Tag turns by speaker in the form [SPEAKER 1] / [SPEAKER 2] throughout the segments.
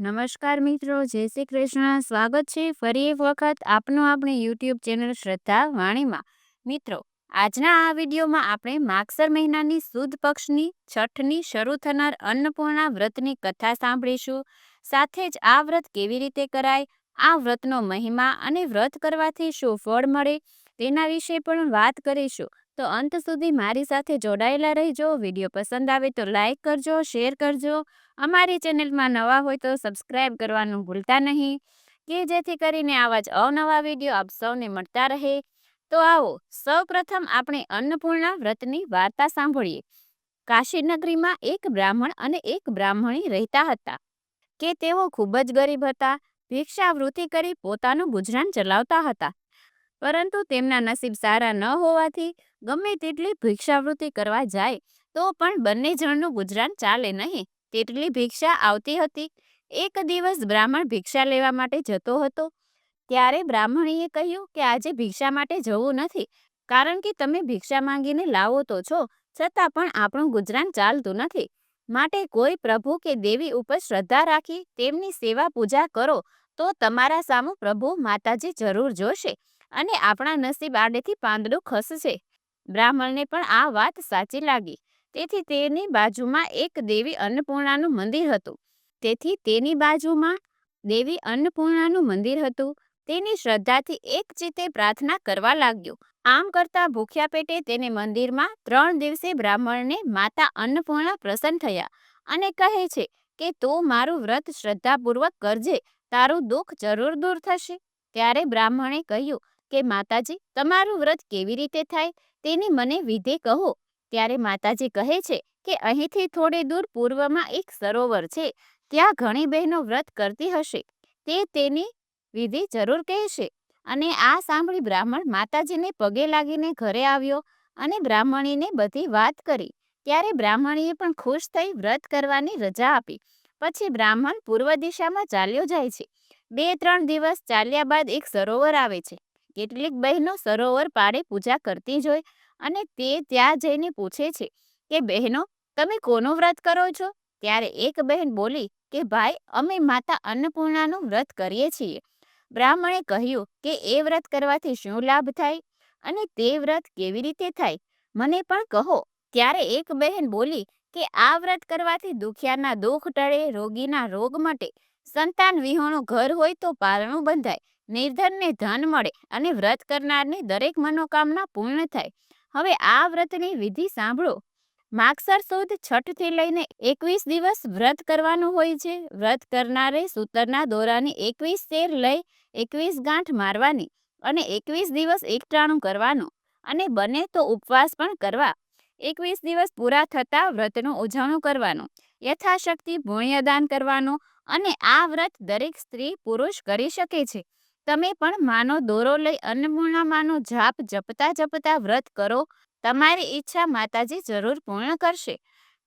[SPEAKER 1] નમસ્કાર મિત્રો, જય શ્રી કૃષ્ણ. સ્વાગત છે ફરી એક વખત આપનું આપણે યુટ્યુબ ચેનલ શ્રદ્ધા વાણીમાં. મિત્રો, આજના આ વિડીયોમાં આપણે માગસર મહિનાની સુદ પક્ષની છઠની શરૂ થનાર અન્નપૂર્ણા વ્રતની કથા સાંભળીશું. સાથે જ આ વ્રત કેવી રીતે કરાય, આ વ્રતનો મહિમા અને વ્રત કરવાથી શું ફળ મળે તેના વિશે પણ વાત કરીશું. તો અંત સુધી મારી સાથે જોડાયેલા રહેજો. વીડિયો પસંદ આવે તો લાઇક કરજો, શેર કરજો. અમારી ચેનલમાં નવા હોય તો સબસ્ક્રાઈબ કરવાનું ભૂલતા નહીં. કે જેથી કરીને આવા જ અવનવા વીડિયો આપ સૌને મળતા રહે. તો આવો સૌ પ્રથમ આપણે અન્નપૂર્ણા વ્રતની વાર્તા સાંભળીએ. કાશીનગરીમાં એક બ્રાહ્મણ અને એક બ્રાહ્મણી રહેતા હતા. કે તેઓ ખૂબ જ ગરીબ હતા. ભિક્ષાવૃત્તિ કરી પોતાનું ગુજરાન ચલાવતા હતા. પરંતુ તેમના નસીબ સારા ન હોવાથી ગમે તેટલી ભિક્ષાવૃત્તિ કરવા જાય, તો પણ બંને જણનું ગુજરાન ચાલે નહીં. તેટલી ભિક્ષા આવતી હતી. એક દિવસ બ્રાહ્મણ ભિક્ષા લેવા માટે જતો હતો. ત્યારે બ્રાહ્મણીએ કહ્યું કે આજે ભિક્ષા માટે જવું નથી, કારણ કે તમે ભિક્ષા માંગીને લાવો તો છો, છતાં પણ આપણું ગુજરાન ચાલતું નથી. માટે કોઈ પ્રભુ કે દેવી ઉપર શ્રદ્ધા રાખી તેમની સેવા પૂજા કરો તો તમારા સામું પ્રભુ માતાજી જરૂર જોશે અને આપણા નસીબ આડેથી પાંદડું ખસશે. બ્રાહ્મણને પણ આ વાત સાચી લાગી. તેથી તેની બાજુમાં એક દેવી અન્નપૂર્ણાનું મંદિર હતું. તેથી તેની બાજુમાં દેવી અન્નપૂર્ણાનું મંદિર હતું. તેની શ્રદ્ધાથી એક ચિત્તે પ્રાર્થના કરવા લાગ્યો. આમ કરતા ભૂખ્યા પેટે તેને મંદિરમાં ત્રણ દિવસે બ્રાહ્મણને માતા અન્નપૂર્ણા પ્રસન્ન થયા અને કહે છે કે, તું મારું વ્રત શ્રદ્ધાપૂર્વક કરજે તારું દુઃખ જરૂર દૂર થશે. ત્યારે બ્રાહ્મણે કહ્યું કે, માતાજી, તમારું વ્રત કેવી રીતે થાય? તેની મને વિધિ કહો. ત્યારે માતાજી કહે છે કે, અહીંથી થોડે દૂર પૂર્વમાં એક સરોવર છે. ત્યાં ઘણી બહેનો વ્રત કરતી હશે. તે તેની વિધિ જરૂર કહેશે. અને આ સાંભળી બ્રાહ્મણ માતાજીને પગે લાગીને ઘરે આવ્યો અને બ્રાહ્મણીને બધી વાત કરી. ત્યારે બ્રાહ્મણીએ પણ ખુશ થઈ વ્રત કરવાની રજા આપી. પછી બ્રાહ્મણ પૂર્વ દિશામાં ચાલ્યો જાય છે. બે ત્રણ દિવસ ચાલ્યા બાદ એક સરોવર આવે છે. કેટલીક બહેનો સરોવર પાડે પૂજા કરતી જોઈ અને તે ત્યાં જઈને પૂછે છે કે, બહેનો, તમે કોનું વ્રત કરો છો? ત્યારે એક બહેન બોલી કે, ભાઈ, અમે માતા અન્નપૂર્ણાનું વ્રત કરીએ છીએ. બ્રાહ્મણે કહ્યું કે, એ વ્રત કરવાથી શું લાભ થાય અને તે વ્રત કેવી રીતે થાય? મને પણ કહો. ત્યારે એક બહેન બોલી કે આ વ્રત કરવાથી દુખિયાના દુઃખ ટળે, રોગીના રોગ મટે, સંતાન વિહોણું ઘર હોય તો પારણું બંધાય, નિર્ધનને ધન મળે અને વ્રત કરનારની દરેક મનોકામના પૂર્ણ થાય. હવે આ વ્રતની વિધિ સાંભળો. માગસર સુદ છઠથી લઈને એકવીસ દિવસ વ્રત કરવાનું હોય છે. વ્રત કરનારે સૂતરના દોરાની એકવીસ શેર લઈ, એકવીસ ગાંઠ મારવાની અને એકવીસ દિવસ એકટાણું કરવાનું અને બને તો ઉપવાસ પણ કરવા. એકવીસ દિવસ પૂરા થતાં વ્રતનું ઉજવણું કરવાનું, યથાશક્તિ પુણ્યદાન કરવાનું અને આ વ્રત દરેક સ્ત્રી પુરુષ કરી શકે છે. તમે પણ માનો દોરો લઈ અન્નપૂર્ણામાનો જાપ જપતા જપતા વ્રત કરો, તમારી ઈચ્છા માતાજી જરૂર પૂર્ણ કરશે.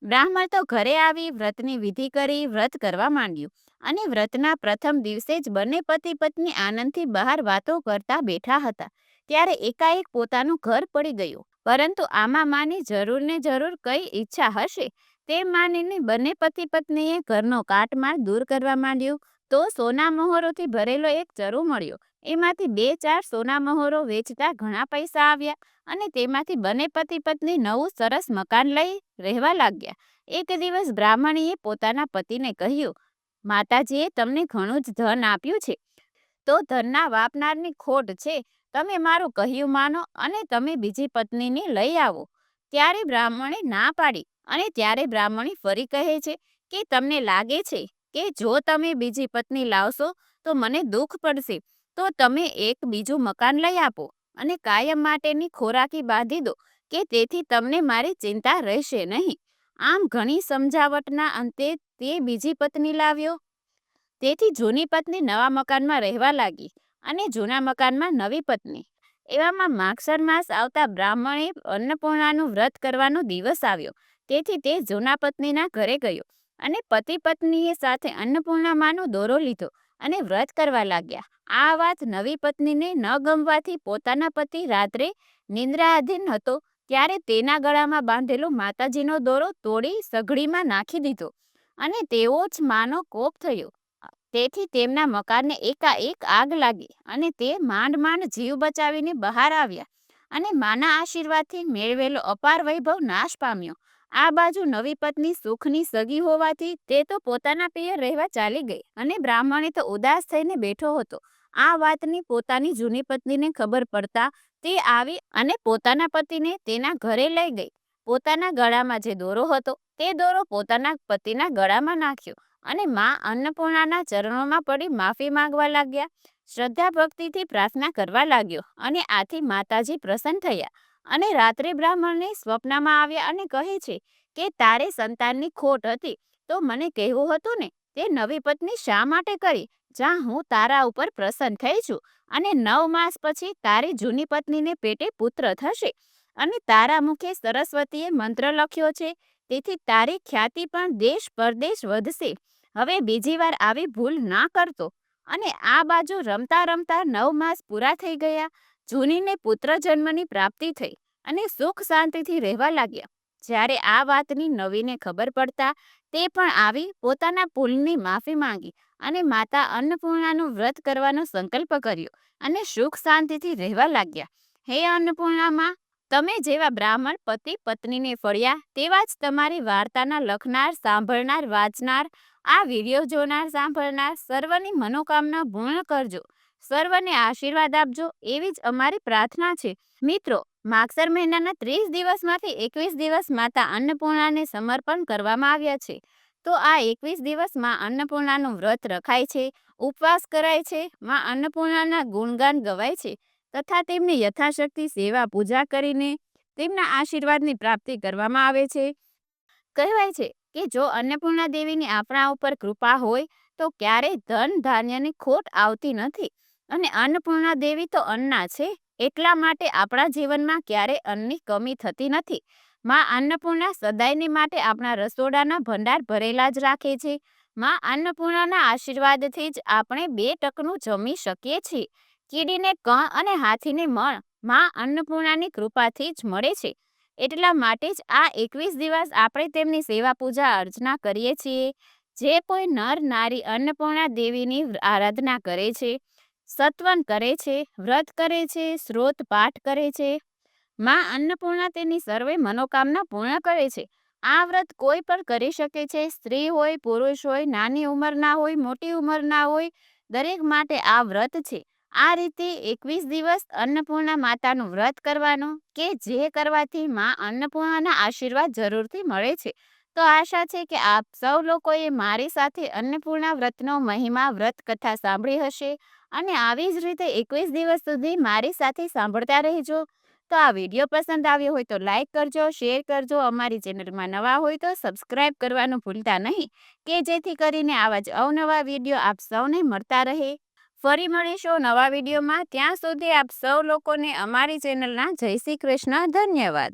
[SPEAKER 1] બ્રાહ્મણ તો ઘરે આવી વ્રતની વિધિ કરી વ્રત કરવા માંડ્યું અને વ્રતના પ્રથમ દિવસે જ બંને પતિ પત્ની આનંદથી બહાર વાતો કરતા બેઠા હતા, ત્યારે એકાએક પોતાનું ઘર પડી ગયું. પરંતુ આમાં માની જરૂર ને જરૂર કઈ ઈચ્છા હશે? તે માનીને બંને પતિ પત્નીએ ઘરનો કાટમાળ દૂર કરવા માંડ્યું. તો સોના મહોરોથી ભરેલો એક ચરુ મળ્યો. એમાંથી બે ચાર સોના મહોરો વેચતા ઘણા પૈસા આવ્યા અને તેમાંથી બંને પતિ પત્ની નવું સરસ મકાન લઈ રહેવા લાગ્યા. એક દિવસ બ્રાહ્મણીએ પોતાના પતિને કહ્યું, માતાજીએ તમને ઘણું જ ધન આપ્યું છે. તો ધનના વાપનારની ખોટ છે. તમે મારું કહ્યું માનો અને તમે બીજી પત્નીને લઈ આવો. ત્યારે બ્રાહ્મણે ના પાડી અને ત્યારે બ્રાહ્મણી ફરી કહે છે કે, તમને લાગે છે કે જો તમે બીજી પત્ની લાવશો તો મને દુઃખ પડશે. તો તમે એક બીજું મકાન લઈ આપો અને કાયમ માટેની ખોરાકી બાંધી દો કે તેથી તમને મારી ચિંતા રહેશે નહીં. આમ ઘણી સમજાવટના અંતે તે બીજી પત્ની લાવ્યો. તેથી જૂની પત્ની નવા મકાનમાં રહેવા લાગી. અને જૂના મકાનમાં નવી પત્ની. એવામાં માગસર માસ આવતા બ્રાહ્મણે અન્નપૂર્ણાનું વ્રત કરવાનો દિવસ આવ્યો. તેથી તે જૂના પત્નીના ઘરે ગયો અને પતિ પત્નીએ સાથે અન્નપૂર્ણામાનો દોરો લીધો અને વ્રત કરવા લાગ્યા. આ વાત નવી પત્નીને ન ગમવાથી પોતાના પતિ રાત્રે નિંદ્રાધીન હતો. ત્યારે તેના ગળામાં બાંધેલો માતાજીનો દોરો તોડી સઘળીમાં નાખી દીધો અને તેવો જ માનો કોપ થયો. તેથી તેમના મકાનને એકાએક આગ લાગી અને તે માંડ માંડ જીવ બચાવીને બહાર આવ્યા અને માના આશીર્વાદથી મેળવેલો અપાર વૈભવ નાશ પામ્યો. આ બાજુ નવી પત્ની સુખની સગી હોવાથી તે તો પોતાના પિયર રહેવા ચાલી ગઈ અને બ્રાહ્મણે તો ઉદાસ થઈને બેઠો હતો. આ વાતની પોતાની જૂની પત્નીને ખબર પડતા તે આવી અને પોતાના પતિને તેના ઘરે લઈ ગઈ. પોતાના ગળામાં જે દોરો હતો તે દોરો પોતાના પતિના ગળામાં નાખ્યો અને મા અન્નપૂર્ણાના ચરણોમાં પડી માફી માંગવા લાગ્યા. શ્રદ્ધા ભક્તિથી પ્રાર્થના કરવા લાગ્યો અને આથી માતાજી પ્રસન્ન થયા અને રાત્રે બ્રાહ્મણને સ્વપ્નમાં આવ્યા અને કહે છે કે, તારે સંતાનની ખોટ હતી, તો મને કહેવું હતું ને, તે નવી પત્ની શા માટે કરી? જ્યાં હું તારા ઉપર પ્રસન્ન થઈ છું અને નવ માસ પછી તારી જૂની પત્નીને પેટે પુત્ર થશે અને તારા મુખે સરસ્વતીએ મંત્ર લખ્યો છે તેથી તારી ખ્યાતિ પણ દેશ પરદેશ વધશે. હવે બીજી વાર આવી ભૂલ ના કરતો. અને આ બાજુ રમતા રમતા નવ માસ પૂરા થઈ ગયા. જૂનીને પુત્ર જન્મની પ્રાપ્તિ થઈ અને સુખ શાંતિથી રહેવા લાગ્યા. જ્યારે આ વાતની નવીને ખબર પડતા તે પણ આવી પોતાના ભૂલની માફી માંગી અને માતા અન્નપૂર્ણાનું વ્રત કરવાનો સંકલ્પ કર્યો અને સુખ શાંતિથી રહેવા લાગ્યા. હે અન્નપૂર્ણામાં તમે જેવા બ્રાહ્મણ પતિ પત્નીને ફળ્યા તેવા જ તમારી વાર્તાના લખનાર, સાંભળનાર, વાંચનાર, આ વીડિયો જોનાર, સાંભળનાર સર્વની મનોકામના પૂર્ણ કરજો. સર્વને આશીર્વાદ આપજો. એવી જ અમારી પ્રાર્થના છે. મિત્રો, માગસર મહિનાના ત્રીસ દિવસમાંથી એકવીસ દિવસ માતા અન્નપૂર્ણાને સમર્પણ કરવામાં આવ્યા છે. તો આ એકવીસ દિવસમાં અન્નપૂર્ણાનું વ્રત રખાય છે, ઉપવાસ કરાય છે, માં અન્નપૂર્ણાના ગુણગાન ગવાય છે. તથા તેમની યથાશક્તિ, સેવા, પૂજા કરીને તેમના આશીર્વાદની પ્રાપ્તિ કરવામાં આવે છે. કહેવાય છે કે જો અન્નપૂર્ણા દેવીની આપણા ઉપર કૃપા હોય, તો ક્યારેય ધન ધાન્યની ખોટ આવતી નથી. અને અન્નપૂર્ણા દેવી તો અન્ના છે, એટલા માટે આપણા જીવનમાં ક્યારે અન્નની કમી થતી નથી. માં અન્નપૂર્ણા સદાયની માટે આપણા રસોડાના ભંડાર ભરેલા જ રાખે છે. માં અન્નપૂર્ણાના આશીર્વાદથી જ આપણે બે ટકનું જમી શકીએ છીએ. કીડીને કણ અને હાથીને મણમાં અન્નપૂર્ણાની કૃપાથી જ મળે છે. એટલા માટે જ આ એકવીસ દિવસ આપણે તેમની સેવા પૂજા અર્ચના કરીએ છીએ. જે કોઈ નર નારી અન્નપૂર્ણા દેવીની આરાધના કરે છે, સત્વન કરે છે, વ્રત કરે છે સ્રોત પાઠ કરે છે. માં અન્નપૂર્ણા તેની સર્વે મનોકામના પૂર્ણ કરે છે. આ વ્રત કોઈ પણ કરી શકે છે, સ્ત્રી હોય, પુરુષ હોય, નાની ઉંમરના હોય, મોટી ઉંમરના હોય, દરેક માટે આ વ્રત છે. આ રીતે એકવીસ દિવસ અન્નપૂર્ણા માતાનું વ્રત કરવાનું કે જે કરવાથી મા અન્નપૂર્ણાના આશીર્વાદ જરૂરથી મળે છે. તો આશા છે કે આપ સૌ લોકોએ મારી સાથે અન્નપૂર્ણા વ્રતનો મહિમા વ્રત કથા સાંભળી હશે અને આવી જ રીતે એકવીસ દિવસ સુધી મારી સાથે સાંભળતા રહેજો. તો આ વીડિયો પસંદ આવ્યો હોય તો લાઇક કરજો, શેર કરજો, અમારી ચેનલમાં નવા હોય તો સબસ્ક્રાઇબ કરવાનું ભૂલતા નહીં, કે જેથી કરીને આવા જ અવનવા વીડિયો આપ સૌને મળતા રહે. ફરી મળીશું નવા વિડીયોમાં. ત્યાં સુધી આપ સૌ લોકોને અમારી ચેનલના જય શ્રી કૃષ્ણ. ધન્યવાદ.